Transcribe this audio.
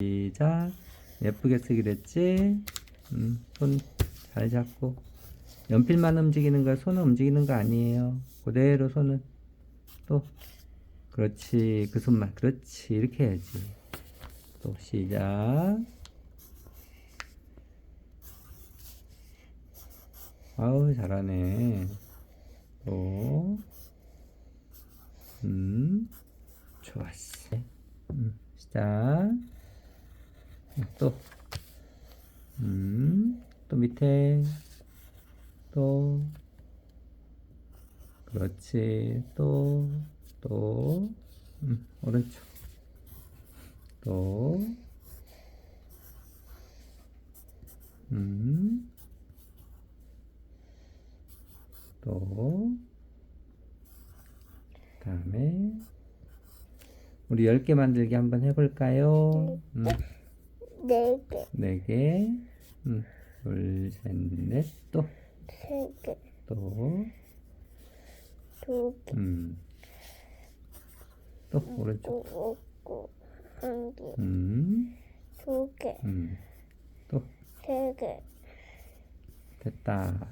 시작. 예쁘게 쓰기로 했지? 음, 손 잘 잡고. 연필만 움직이는 거야. 손은 움직이는 거 아니에요. 그대로 손은. 또. 그렇지. 그 손만. 그렇지. 이렇게 해야지. 또 시작. 아우, 잘하네. 또. 음, 좋았어. 음, 시작. 또, 음, 또 밑에, 또, 그렇지, 또, 또, 음, 오른쪽, 또, 음, 또, 다음에, 우리 10개 만들기 한번 해볼까요? 음. 네 개, 네 개, 음, 둘, 셋, 넷, 또, 세 개, 또, 두 개, 음, 또 오른쪽, 구, 구, 한 개, 음, 두 개, 음, 또. 세 개, 됐다.